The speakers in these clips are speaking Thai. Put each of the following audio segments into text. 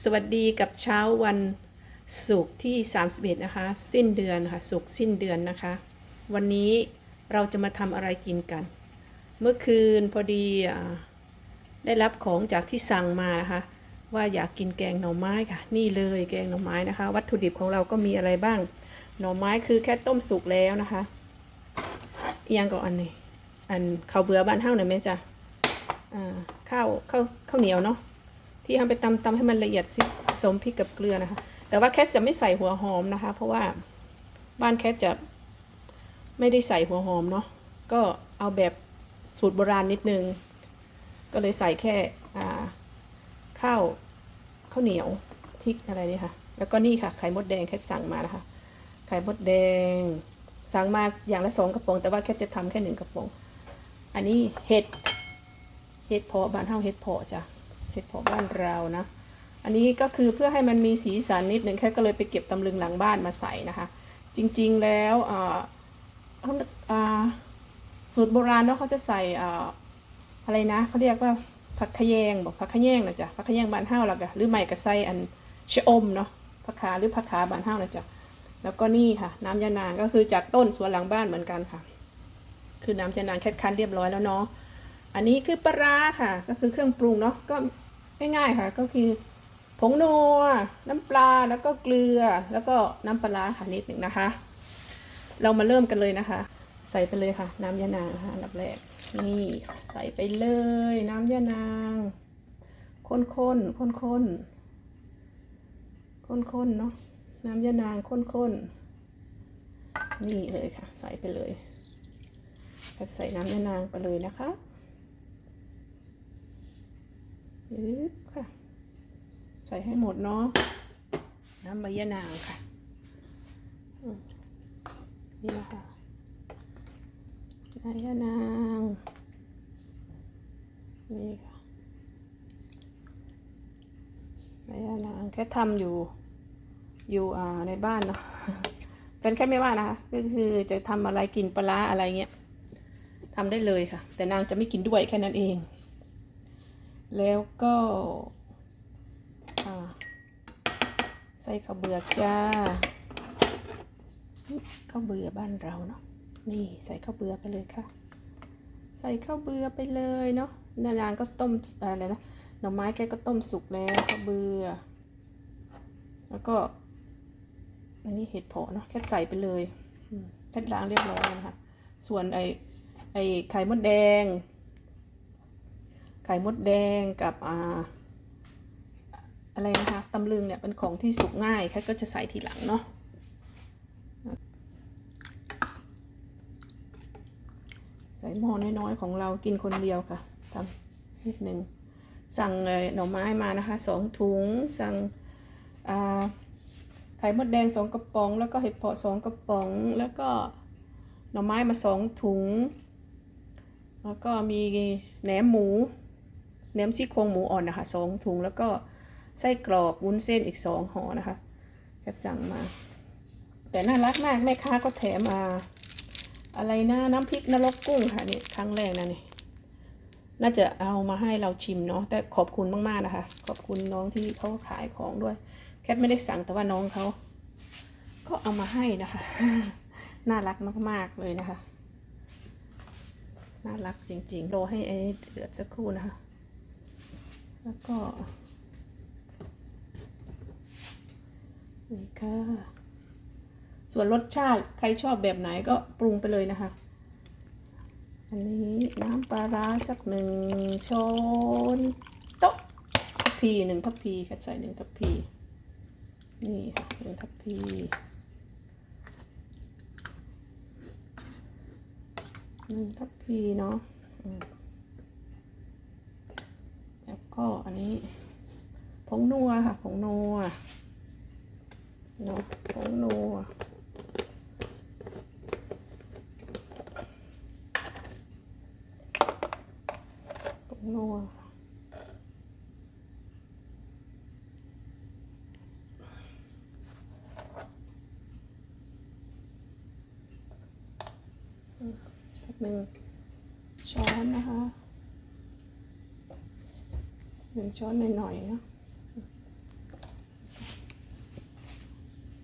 สวัสดีกับเช้าวันศุกร์ที่ 31 นะคะ สิ้นเดือนค่ะศุกร์สิ้นเดือนนะคะ วันนี้เราจะมาทำอะไรกินกัน เมื่อคืนพอดีได้รับของจากที่สั่งมานะคะ ว่าอยากกินแกงหน่อไม้ค่ะ นี่เลยแกงหน่อไม้นะคะ วัตถุดิบของเราก็มีอะไรบ้าง หน่อไม้คือแค่ต้มสุกแล้วนะคะยังก็อันนี้อันข้าวเบื่อบ้านเฮ้าหน่อยไหมจ๊ะอ่าข้าวข้าวข้าวเหนียวเนาะ ที่ทำไปตำตำให้มันละเอียดสิผสมพริกกับเกลือนะคะ แต่ว่าแคทจะไม่ใส่หัวหอมนะคะ เพราะว่าบ้านแคทจะไม่ได้ใส่หัวหอมเนาะก็เอาแบบสูตรโบราณนิดนึง ก็เลยใส่แค่อ่าข้าวข้าวเหนียวพริกอะไรนี่ค่ะ แล้วก็นี่ค่ะไข่มดแดงแคทสั่งมานะคะ ไข่มดแดง สั่งมาอย่างละสองกระป๋องแต่ว่าแคทจะทำแค่หนึ่งกระป๋อง อันนี้เห็ดเห็ดเพาะบ้านเฮาเห็ดเพาะจ้ะ เห็ดเพาะบ้านเรานะ อันนี้ก็คือเพื่อให้มันมีสีสันนิดหนึ่งแค่ก็เลยไปเก็บตำลึงหลังบ้านมาใส่นะคะ จริงๆแล้วสูตรโบราณเนาะเขาจะใส่อะไรนะเขาเรียกว่าผักขยงบอกผักขยงนะจ๊ะผักขยงบานเฮาแล้วก็หรือไม่ก็ใส่อันชะอมเนาะผักขาหรือผักขาบานเฮานะจ๊ะแล้วก็นี่ค่ะ น้ำยานางก็คือจากต้นสวนหลังบ้านเหมือนกันค่ะ คือน้ำยานางแค่คั้นเรียบร้อยแล้วเนาะอันนี้คือปลาค่ะ ก็คือเครื่องปรุงเนาะก็ ง่ายๆค่ะ ก็คือผงนัวน้ำปลาแล้วก็เกลือแล้วก็น้ำปลาค่ะนิดหนึ่งนะคะ เรามาเริ่มกันเลยนะคะ ใส่ไปเลยค่ะ น้ำยานางนะคะอันดับแรกนี่ค่ะใส่ไปเลย น้ำยานางข้นๆข้นๆข้นๆเนาะน้ำยานางข้นๆนี่เลยค่ะ ใส่ไปเลยใส่น้ำยานางไปเลยนะคะ ยึบค่ะ ใส่ให้หมดเนาะน้ำใบยะนางค่ะ นี่นะคะใบยะนาง นี่ค่ะใบยะนางแค่ทำอยู่อยู่อ่าในบ้านเนาะเป็นแค่ไม่ว่านะคะก็คือจะทำอะไรกินปลาร้าอะไรเงี้ยทำได้เลยค่ะ แต่นางจะไม่กินด้วยแค่นั้นเอง แล้วก็ใส่ข้าวเบื่อจ้าข้าวเบื่อบ้านเราเนาะนี่ใส่ข้าวเบื่อไปเลยค่ะ ใส่ข้าวเบื่อไปเลยเนาะนานางก็ต้มอะไรนะหน่อไม้แกก็ต้มสุกแล้วข้าวเบื่อแล้วก็อันนี้เห็ดเผาะเนาะแค่ใส่ไปเลยแค่ล้างเรียบร้อยแล้วนะคะส่วนไอไอไข่มดแดง ไข่มดแดงกับอ่าอะไรนะคะตำลึงเนี่ยเป็นของที่สุกง่ายแค่ก็จะใส่ทีหลังเนาะใส่หม้อน้อยๆของเรากินคนเดียวค่ะทำนิดหนึ่งสั่งเหน่อไม้มานะคะสองถุงสั่งไข่มดแดงสองกระป๋อง แล้วก็เห็ดเผาะสองกระป๋อง แล้วก็หน่อไม้มาสองถุง แล้วก็มีแหนมหมู แหนมซี่โครงหมูอ่อนนะคะสองถุงแล้วก็ไส้กรอกวุ้นเส้นอีกสองห่อนะคะแคทสั่งมา แต่น่ารักมากแม่ค้าก็แถมมาอะไรนะน้ำพริกนรกกุ้งค่ะนี่ครั้งแรกนะนี่น่าจะเอามาให้เราชิมเนาะแต่ขอบคุณมากๆนะคะ ขอบคุณน้องที่เขาขายของด้วย แคทไม่ได้สั่งแต่ว่าน้องเขาก็เอามาให้นะคะ น่ารักมากๆเลยนะคะ น่ารักจริงๆรอให้ไอ้นี่เดือดสักครู่นะคะ แล้วก็นี่ค่ะ ส่วนรสชาติใครชอบแบบไหนก็ปรุงไปเลยนะคะ อันนี้น้ำปลาร้าสักหนึ่งช้อนโต๊ะทัพพีหนึ่งทัพพีค่ะใส่หนึ่งทัพพี นี่ค่ะหนึ่งทัพพีหนึ่งทัพพีเนาะ ก็อันนี้ผงนัวค่ะผงนัวเนาะผงนัวผงนัวสักหนึ่งช้อนนะคะึ่งช้อนหน่อยๆเนาะ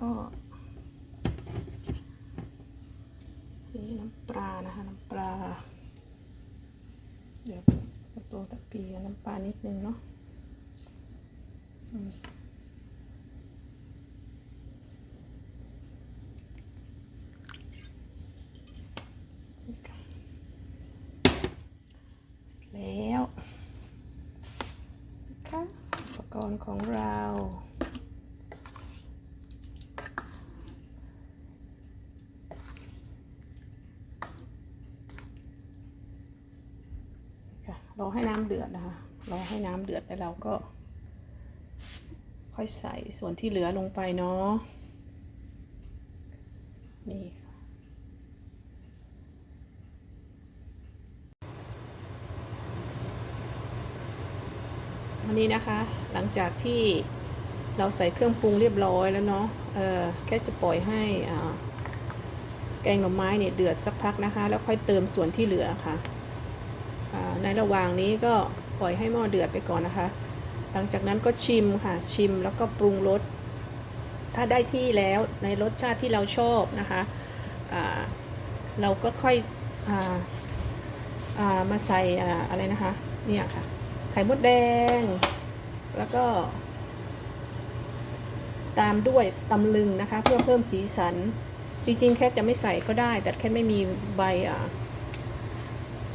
ก็นี่น้ำปลานะคะน้ำปลา เดี๋ยวตะโตตะปีน้ำปลานิดนึงเนาะ รของเรา ค่ะ รอให้น้ำเดือดนะคะ รอให้น้ำเดือดแล้วเราก็ ค่อยใส่ส่วนที่เหลือลงไปเนาะ นี่ค่ะวั นี้นะคะ หลังจากที่เราใส่เครื่องปรุงเรียบร้อยแล้วเนาะเออแค่จะปล่อยให้อ่าแกงหน่อไม้เนี่ยเดือดสักพักนะคะ แล้วค่อยเติมส่วนที่เหลือค่ะอ่าในระหว่างนี้ก็ปล่อยให้หม้อเดือดไปก่อนนะคะ หลังจากนั้นก็ชิมค่ะชิมแล้วก็ปรุงรสถ้าได้ที่แล้วในรสชาติที่เราชอบนะคะเราก็ค่อยอาอ่ามาใส่อะไรนะคะเนี่ยค่ะ ไข่มดแดง แล้วก็ ตามด้วยตำลึงนะคะ เพื่อเพิ่มสีสัน จริงๆ แค่จะไม่ใส่ก็ได้ แต่แค่ไม่มีใบอ่า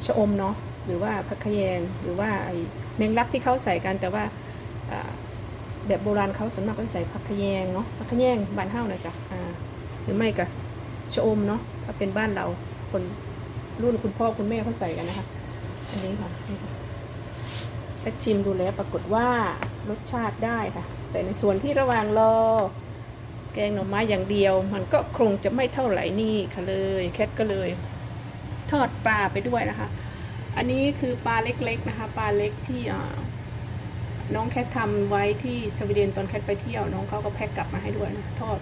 ชะอมเนาะหรือว่าผักขยงหรือว่าไอ้แมงลักที่เขาใส่กันแต่ว่าแบบโบราณเขาส่วนมากก็จะใส่ผักขยงเนาะผักขยงบ้านเฮานะจ๊ะหรือไม่ก็ชะอมเนาะถ้าเป็นบ้านเราคนรุ่นคุณพ่อคุณแม่เขาใส่กันนะคะ อันนี้ค่ะ นี่ค่ะแค่ชิมดูแล้วปรากฏว่ารสชาติได้ค่ะ แต่ในส่วนที่ระหว่างรอ แกงหน่อไม้อย่างเดียว มันก็คงจะไม่เท่าไหร่นี่ค่ะเลยแคทก็เลย ทอดปลาไปด้วยนะคะ อันนี้คือปลาเล็กๆนะคะ ปลาเล็กที่น้องแคททำไว้ที่สวีเดนตอนแคทไปเที่ยว น้องเขาก็แพ็กกลับมาให้ด้วยนะทอด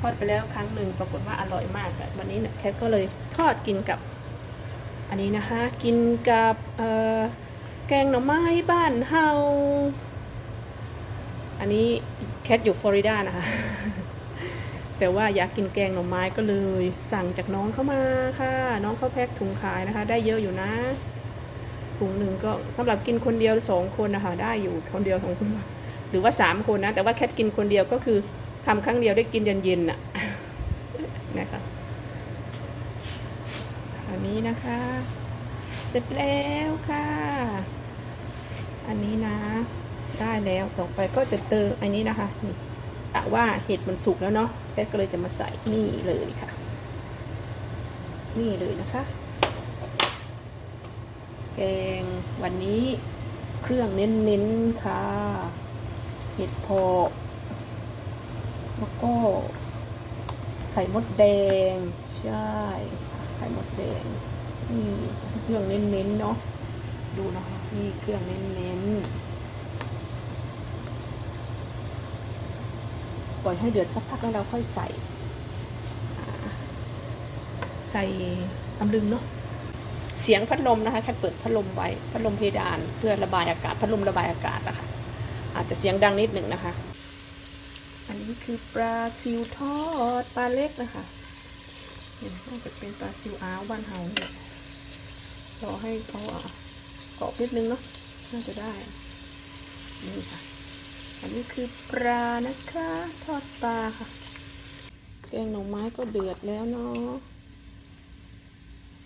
ทอดไปแล้วครั้งหนึ่งปรากฏว่าอร่อยมากค่ะวันนี้แคทก็เลยทอดกินกับ อันนี้นะคะ กินกับเอ่อ กงหน่อไม้บ้านเฮา อันนี้แคทอยู่ฟลอริดานะคะ แต่ว่าอยากกินแกงหน่อไม้ก็เลย สั่งจากน้องเข้ามาค่ะ น้องเขาแพ็คถุงขายนะคะ ได้เยอะอยู่นะ ถุงหนึ่งก็สำหรับกินคนเดียวสองคนนะคะได้อยู่คนเดียวของคุณหรือว่าสามคนนะ แต่ว่าแค่กินคนเดียวก็คือทำครั้งเดียวได้กินเย็นๆน่ะนะคะ อันนี้นะคะ เสร็จแล้วค่ะ อันนี้นะ ได้แล้วต่อไปก็จะเติมอันนี้นะคะนี่กะว่าเห็ดมันสุกแล้วเนาะแพทก็เลยจะมาใส่นี่เลยค่ะ นี่เลยนะคะ แกงวันนี้เครื่องเน้นๆค่ะ เห็ดพาะแล้วก็ไข่มดแดง ใช่ ไข่มดแดงนี่เครื่องเน้นๆเนาะ ดูนะคะนี่เครื่องเน้นๆปล่อยให้เดือดสักพักแล้วเราค่อยใส่ ใส่ตำลึงเนาะเสียงพัดลมนะคะแค่เปิดพัดลมไว้พัดลมเพดานเพื่อระบายอากาศพัดลมระบายอากาศนะคะอาจจะเสียงดังนิดหนึ่งนะคะ อันนี้คือปลาซิวทอดปลาเล็กนะคะนี่าจะเป็นปลาซิวอ้าวบ้านเฮาเนี่ยรอให้เขาอะ รอบนิดนึงเนาะน่าจะได้ นี่ค่ะ อันนี้คือปลานะคะ ทอดปลาค่ะ แกงหน่อไม้ก็เดือดแล้วเนาะ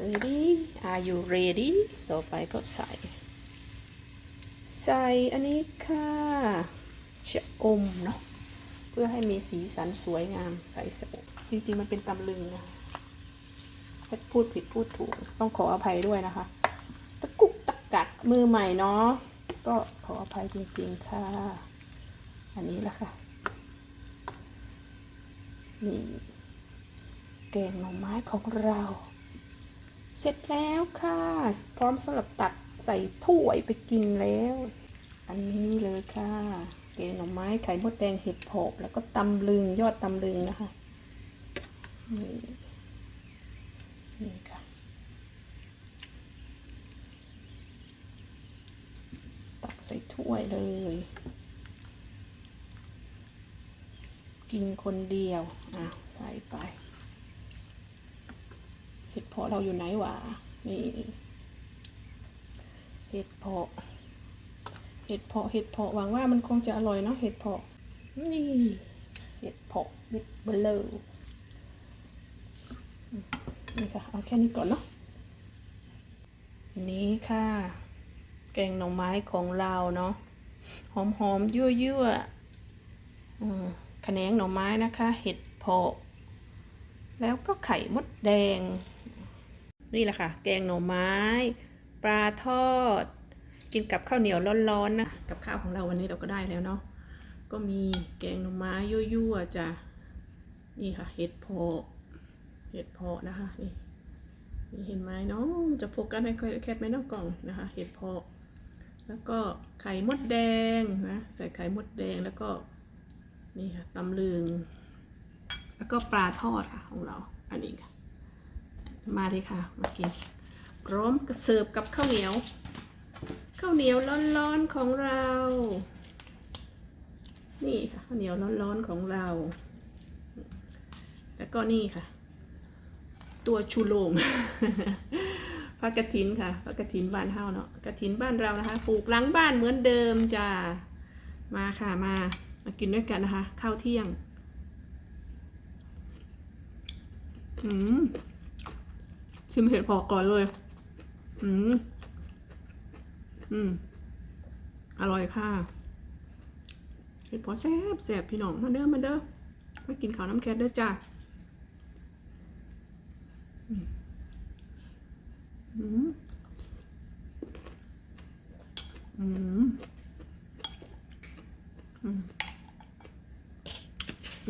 ready are you ready ต่อไปก็ใส่ ใส่อันนี้ค่ะชะอมเนาะ เพื่อให้มีสีสันสวยงามใส่สะอมจริงๆมันเป็นตำลึงนะพูดผิดพูดถูก ต้องขออภัยด้วยนะคะ ตะกุ มือใหม่เนาะก็ขออภัยจริงๆค่ะ อันนี้แหละค่ะ นี่แกงหน่อไม้ของเรา เสร็จแล้วค่ะ พร้อมสำหรับตักใส่ถ้วยไปกินแล้ว อันนี้เลยค่ะ แกงหน่อไม้ไข่มดแดงเห็ดโผบแล้วก็ตำลึงยอดตำลึงนะคะนี่ค่ะ ตัก ใส่ถ้วยเลย กินคนเดียว อะ ใส่ไป เห็ดเพาะเราอยู่ไหนวะ นี่ เห็ดเพาะ เห็ดเพาะ เห็ดเพาะ หวังว่ามันคงจะอร่อยเนาะ เห็ดเพาะ นี่ เห็ดเพาะเม็ดเบลลอร์นี่ค่ะ เอาแค่นี้ก่อนเนาะ นี่ค่ะ แกงหน่อไม้ของเราเนาะหอมหอมๆยั่วยั่วๆอืมแขนงหน่อไม้นะคะ เห็ดเพาะแล้วก็ไข่มดแดง นี่แหละค่ะ แกงหน่อไม้ ปลาทอด กินกับข้าวเหนียวร้อนๆนะกับข้าวของเราวันนี้เราก็ได้แล้วเนาะก็มีแกงหน่อไม้ยั่วๆจ้ะนี่ค่ะ เห็ดเพาะเห็ดเพาะนะคะนี่นี่เห็นไหมเนาะจะโฟกัสให้แคบไหมเน้องกล่องนะคะ เห็ดเพาะ แล้วก็ไข่มดแดงนะใส่ไข่มดแดงแล้วก็นี่ค่ะตำลึง แล้วก็ปลาทอดค่ะของเรา อันนี้ค่ะ มาเลยค่ะมากินพร้อมเสิร์ฟกับข้าวเหนียว ข้าวเหนียวร้อนๆของเรา นี่ค่ะข้าวเหนียวร้อนๆของเรา แล้วก็นี่ค่ะ ตัวชูโรง ผักกระถินค่ะผักกระถินบ้านเฮาเนาะกระถินบ้านเรานะคะ ปลูกหล้างบ้านเหมือนเดิมจ้ามาค่ะมามากินด้วยกันนะคะ ข้าวเที่ยง อืมชิมเห็ดพอก่อนเลย อืมอืมอร่อยค่ะเห็ดพอแซ่บแซ่บพี่น้องมาเด้อมาเด้อมากินข้าวน้ำแคทเด้อจ้าอืม อืม อืม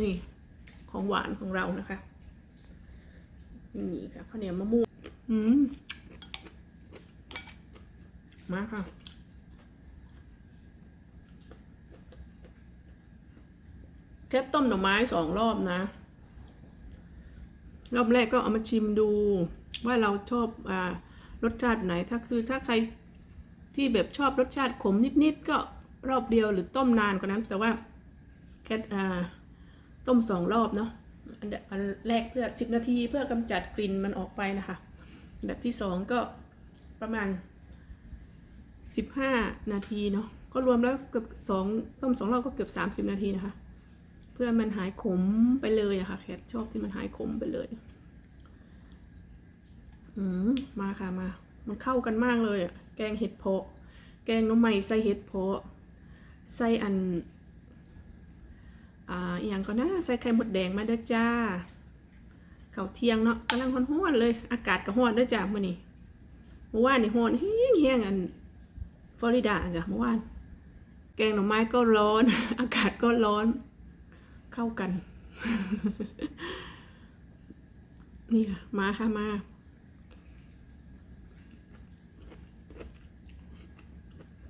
นี่ของหวานของเรานะคะนี่ค่ะข้าวเหนียวมะม่วงอืมมาค่ะแค่ต้มหน่อไม้สองรอบนะ รอบแรกก็เอามาชิมดู ว่าเราชอบอ่ารสชาติไหน ถ้าคือถ้าใครที่แบบชอบรสชาติขมนิดๆก็รอบเดียวหรือต้มนานกว่านั้น แต่ว่าแค่อ่า ต้มสองรอบเนาะอันอันแรกเพื่อสิบนาทีเพื่อกำจัดกลิ่นมันออกไปนะคะแบบที่สองก็ประมาณสิบห้านาทีเนาะก็รวมแล้วเกือบสองต้มสองรอบก็เกือบสามสิบนาทีนะคะ เพื่อมันหายขมไปเลยอะค่ะแคทชอบที่มันหายขมไปเลยอืมมาค่ะมา มันเข้ากันมากเลยอะแกงเห็ดเพาะ แกงน้ำใหม่ใส่เห็ดเพาะใส่อัน อ่าอหย่างก็นะใส่ไข่มดแดงมาเด้อจ้าเขาเที่ยงเนาะกำลังร้อนๆเลย อากาศก็ร้อนเด้อจ้ามื้อนี้เมื่อวานนี่ร้อนแห้งๆอันฟลอริดาจ้ะเมื่อวานแกงหน่อไม้ก็ร้อน อากาศก็ร้อน เข้ากัน นี่ค่ะ มาค่ะมา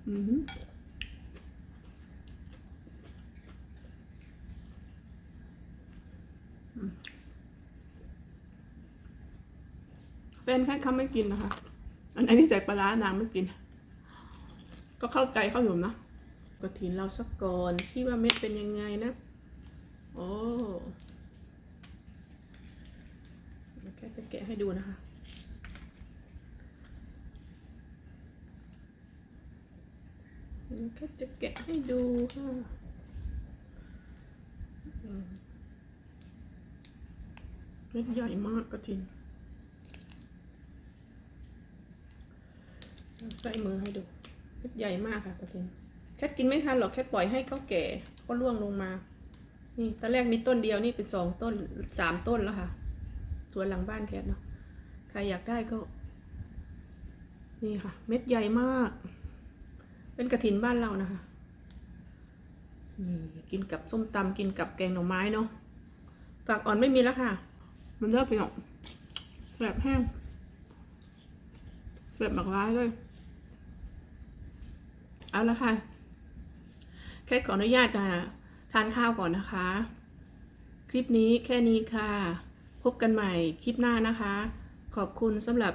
อืม แฟนแค่เขาไม่กินนะคะ อันนที่ใส่ปลาร้านางไม่กิน ก็เข้าใจเขาอยู่นะกระถินเราสักก่อนที่ว่าเม็ดเป็นยังไงนะ โอ้แค่จะแกะให้ดูนะคะแค่จะแกะให้ดูค่ะ มเม็ดใหญ่มากกระถินใส่มือให้ดูเม็ดใหญ่มากค่ะกระถินแค่กินไม่ทันหรอกแค่ปล่อยให้เขาแก่ก็ร่วงลงมา นี่ตอนแรกมีต้นเดียวนี่เป็นสองต้นสามต้นแล้วค่ะ สวนหลังบ้านแคทเนาะใครอยากได้ก็ นี่ค่ะ เม็ดใหญ่มาก เป็นกระถินบ้านเรานะคะนี่กินกับส้มตำกินกับแกงหน่อไม้เนาะฝักอ่อนไม่มีแล้วค่ะ มันเริ่มไปออกแบบแห้งแบบหมักร้ายด้วยเอาละค่ะแค่ขออนุญาตอะทานข้าวก่อนนะคะ คลิปนี้แค่นี้ค่ะ พบกันใหม่คลิปหน้านะคะ ขอบคุณสำหรับ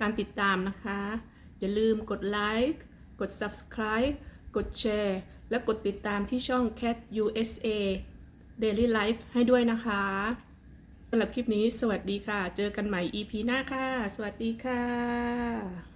การติดตามนะคะ อย่าลืมกดไลค์กด subscribe กดแชร์ และกดติดตามที่ช่อง Cat USA Daily Life ให้ด้วยนะคะำหรับคลิปนี้สวัสดีค่ะ เจอกันใหม่ EP หน้าค่ะ สวัสดีค่ะ